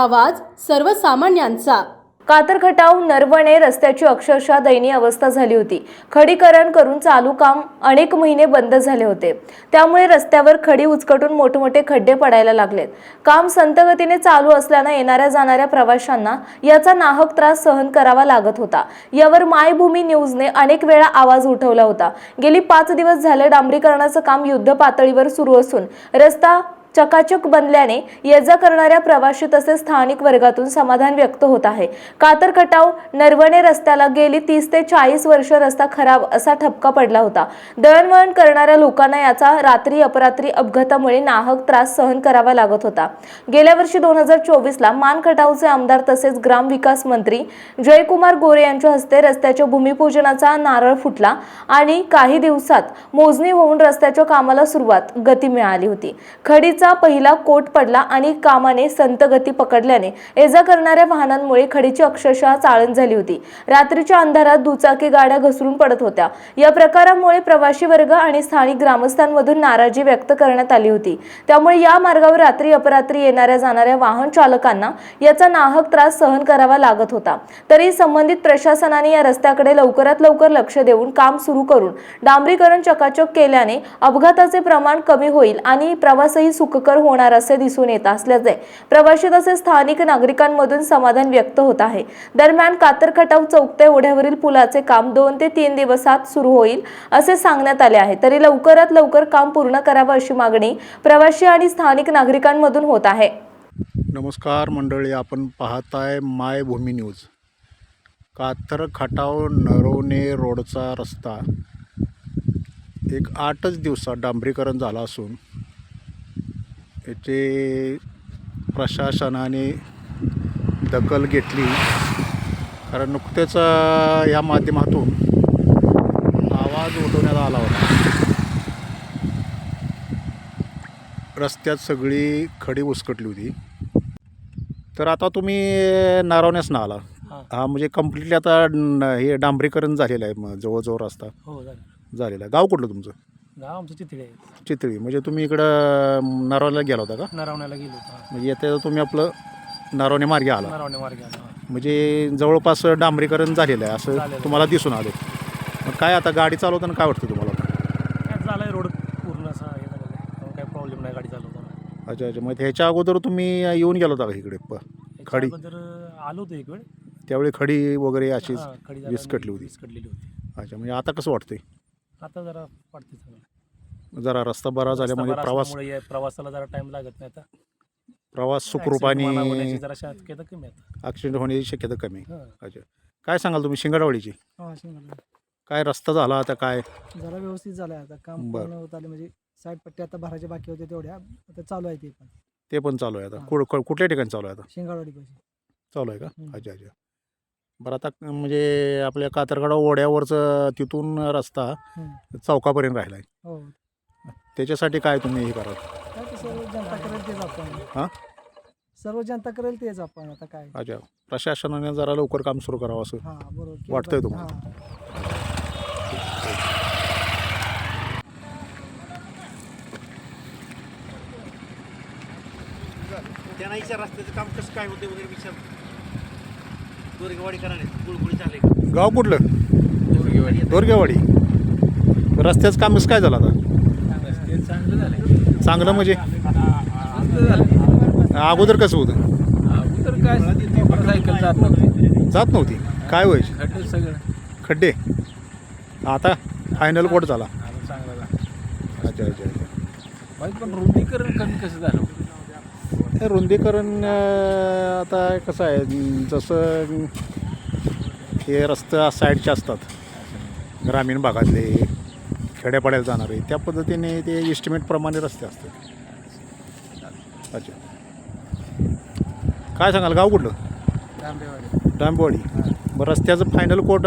आवाज सर्वसामान्यांचा. कातरखटाव नरवणे रस्त्याची अक्षरशः दयनीय अवस्था झाली होती. खडीकरण करून चालू काम अनेक महिने बंद झाले होते. त्यामुळे रस्त्यावर खडी उचकटून मोठमोठे खड्डे पडायला लागलेत. काम संतगतीने चालू असल्यानं येणाऱ्या जाणाऱ्या प्रवाशांना याचा नाहक त्रास सहन करावा लागत होता. यावर मायभूमी न्यूजने अनेक वेळा आवाज उठवला होता. गेली पाच दिवस झाले डांबरीकरणाचं काम युद्ध पातळीवर सुरू असून रस्ता चकाचक बनल्याने ये जा करणाऱ्या प्रवाशी तसेच स्थानिक वर्गातून समाधान व्यक्त होत आहे. कातर कटाव नरवणे रस्त्याला गेली तीस ते चाळीस वर्ष रस्ता खराब असा ठपका पडला होता. दळणवळण करणाऱ्या लोकांना याचा रात्री अपरात्री अपघातामुळे नाहक त्रास सहन करावा लागत होता. गेल्या वर्षी दोन हजार चोवीसला मान खटावचे आमदार तसेच ग्रामविकास मंत्री जयकुमार गोरे यांच्या हस्ते रस्त्याच्या भूमिपूजनाचा नारळ फुटला आणि काही दिवसात मोजणी होऊन रस्त्याच्या कामाला सुरुवात गती मिळाली होती. खडी पहिला कोट पडला आणि कामाने संत गती पकडल्याने एजा करणाऱ्या वाहनांमुळे खडीची अक्षरशः चाळण झाली होती. रात्रीच्या अंधारात दुचाकी गाड्या घसरून पडत होत्या. या प्रकारामुळे प्रवासी वर्ग आणि स्थानिक ग्रामस्थांमधून नाराजी व्यक्त करण्यात आली होती. त्यामुळे या मार्गावर रात्री अपरात्री येणाऱ्या जाणाऱ्या वाहन चालकांना याचा नाहक त्रास सहन करावा लागत होता. तरी संबंधित प्रशासनाने या रस्त्याकडे लवकरात लवकर लक्ष देऊन काम सुरू करून डांबरीकरण चकाचक केल्याने अपघाताचे प्रमाण कमी होईल आणि प्रवासही सुखकर होणार असे दिसून येत असल्याचे प्रवासी तसेच स्थानिक नागरिकांमधून समाधान व्यक्त होत आहे. दरम्यान कातर खटाव चौक ते ओढ्यावरील पुलाचे काम दोन ते तीन दिवसात सुरू होईल असे सांगण्यात आले आहे. तरी लवकरात लवकर काम पूर्ण करावं अशी मागणी प्रवासी आणि स्थानिक नागरिकांमधून होत आहे. नमस्कार मंडळी आपण पाहताय मायभूमी न्यूज. कातर खटाव नरवणे रोडचा रस्ता एक आठच दिवसात डांबरीकरण झालं असून याचे प्रशासनाने दखल घेतली. कारण नुकतेच अ, या माध्यमातून आवाज उठवण्यात आला होता. रस्त्यात सगळी खडी उसकटली होती. तर आता तुम्ही नारावण्यास ना आला. हा. म्हणजे कम्प्लिटली आता हे डांबरीकरण झालेलं आहे मग जवळजवळ रस्ता हो झालं झालेला आहे. गाव कुठलं तुमचं? गाव आमचं चितळे. आहे चितळी. म्हणजे तुम्ही इकडं नारावण्याला गेला होता का? नरवण्याला गेलो होतो. म्हणजे येत्या तुम्ही आपलं नारावणे मार्गे आला. नरवणे मार्गे आलो. हा. म्हणजे जवळपास डांबरीकरण झालेलं आहे असं आहे. तुम्हाला दिसून आलं. मग काय आता गाडी चालवताना काय वाटतं तुम्हाला? आता काय झालं रोड पूर्ण असा हे झालेला आहे. त्यामुळे काही प्रॉब्लेम नाही गाडी चालवताना. अच्छा अच्छा. मग ह्याच्या अगोदर तुम्ही येऊन गेला होता का इकडे? प खडी. अगोदर आलो होतो एक वेळ त्यावेळी खडी वगैरे अशीच हा, खडी विस्कटली होती. विस्कटलेली होती. अच्छा म्हणजे आता कसं वाटतंय? आता जरा पडते चांगलं. जरा रस्ता बरा झाल्यामुळे रस्ता बरा प्रवास असल्यामुळे या प्रवासाला जरा टाइम लागत नाही आता. प्रवास Accident सुखरूपाने होण्याची जरा शक्यता कमी आता. ॲक्सिडेंट होण्याची शक्यता कमी. आहे. हा. अच्छा. काय सांगाल तुम्ही शिंगाडवाडीची हा काय रस्ता झाला आता काय? जरा व्यवस्थित झालं आता. काम बरं. पूर्ण होत आले म्हणजे साईड पट्टी आता भरायचे बाकी होते तेवढ्या. आता चालू आहे ते पण. ते पण चालू आहे आता. हा. कुठ कुठ- कुठल्या ठिकाणी चालू आहे आता? शिंगाडवाडी पाशी. चालू आहे का? हम्म. अच्छा अच्छा. बरं आता म्हणजे आपल्या कातरगाडा ओढ्यावरचं तिथून रस्ता. चौकापर्यंत राहिला आहे त्याच्यासाठी काय तुम्ही हे करा काय ते सर्व जनता करेल तेच हा? आपण सर्व जनता करेल तेच आपण आता काय. अच्छा प्रशासनाने जरा लवकर काम सुरू करावं असं हा बरोबर. वाटतंय. तुम्हाला? हा. त्यांना विचार रस्त्याचं काम कसं काय होते वगैरे विचार. दोरगेवाडी कराने गुळगुळी झाले गाव कुठलं? दोरगेवाडी. दोरगेवाडी. रस्त्याचं काम कसं काय झालं आता? चांगलं म्हणजे? अगोदर कसं होतं? तर काय सायकल जात नव्हती. जात नव्हती. काय व्हायची खड्डे सगळं. खड्डे? आता फायनल कोट झाला. चांगला झाला. अच्छा अच्छा अच्छा. पण रुंदीकरण कमी कसं झालं? हे रुंदीकरण आता कसं आहे? जसं हे रस्ते साईडचे असतात. ग्रामीण भागातले खेड्यापाड्याला जाणारे त्या पद्धतीने ते इस्टिमेटप्रमाणे रस्ते असतात. अच्छा. काय सांगाल गाव कुठलं? डांबवाडी. बरं रस्त्याचं फायनल कोट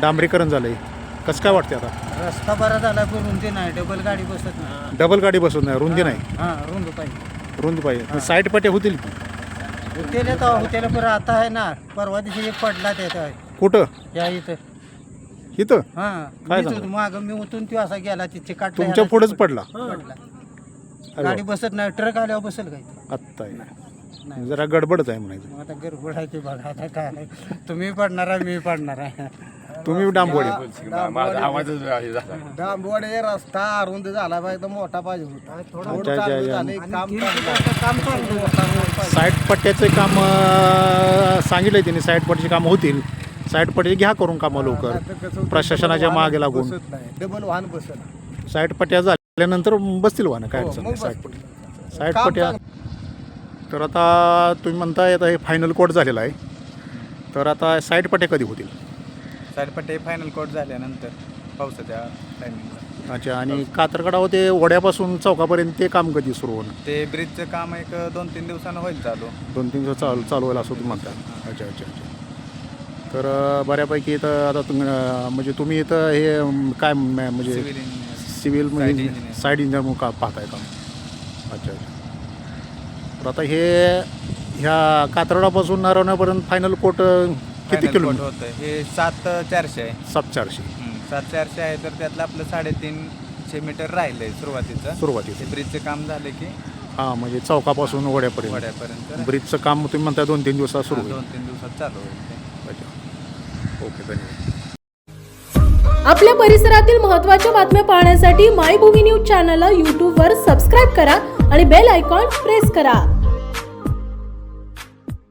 डांबरीकरण झालं आहे कसं काय वाटते आता? रस्ता बरा झाला पण रुंदी नाही. डबल गाडी बसत नाही. डबल गाडी बसवत नाही रुंदी नाही? हा रुंद पाहिजे. रुंद पाहिजे. साईड पट्ट्या होतील की? होतेल होतेल पण आता आहे ना परवा दिवशी पडला त्यात आहे कुठं? या इथं. इथं? हा काय माग मी तो असा गेला तिथे काट तुमच्या पुढेच पडला? पडला. अरे गाडी. बसत नाही ट्रक आल्यावर बसेल काय? आत्ता आहे. जरा गडबडच आहे म्हणायचं. मग आता गडबड आहे की बघा आता काय तुम्ही पडणार आहे मी पडणार आहे. तुम्ही डांबोडे. डांबवाडे रस्ता अरुंद झाला पाहिजे तर मोठा पाहिजे होता. अच्छा, अच्छा. काम काम साईड पट्ट्याचे काम अं, सांगितलंय त्यांनी साईड पट्ट्याचे काम होतील. साईड पट्टे घ्या करून कामं लवकर. प्रशासनाच्या मागे लागून. डबल वाहन बसत साईड पट्ट्या झाल्यानंतर बसतील वाहनं काय हो, अडचण साईड साईड पट्ट्या तर आता तुम्ही म्हणताय आता हे फायनल कोर्ट झालेला आहे. तर आता साईड पट्ट्या कधी होतील? साईडपट्टे फायनल कोट झाल्यानंतर पावसाच्या टायमिंगला अच्छा आणि कातरगडावर ते ओढ्यापासून चौकापर्यंत ते काम कधी सुरू होणार? ते ब्रिजचं काम एक दोन तीन दिवसानं होईल चालू. दोन तीन दिवस चालू चालू होईल असं तुम्ही म्हणता. अच्छा अच्छा अच्छा. तर बऱ्यापैकी इथं आता तुम्ही अं, म्हणजे तुम्ही इथं हे काय म- म्हणजे सिव्हिल म्हणजे. साईड इंजिनियर म्हणून का पाहताय काम अच्छा अच्छा. तर आता हे ह्या कातरडापासून नारवण्यापर्यंत फायनल कोट किती किलोमीटर होतं हे सात चारशे आहे. सात चारशे. सात चारशे आहे तर त्यातलं आपलं साडेतीनशे मीटर राहिलं आहे सुरुवातीचं. सुरुवातीचं ब्रिजचं काम झालं की हां म्हणजे चौकापासून ओढ्यापर्यंत वड्यापर्यंत. ब्रिजचं काम तुम्ही म्हणताय दोन तीन दिवसात सुरू दोन तीन दिवसात चालू होईल ओके धन्यवाद. आपल्या परिसरातील महत्त्वाच्या बातम्या पाहण्यासाठी मायभूमी न्यूज चॅनलला यूट्यूबवर सबस्क्राईब करा आणि बेल आयकॉन प्रेस करा.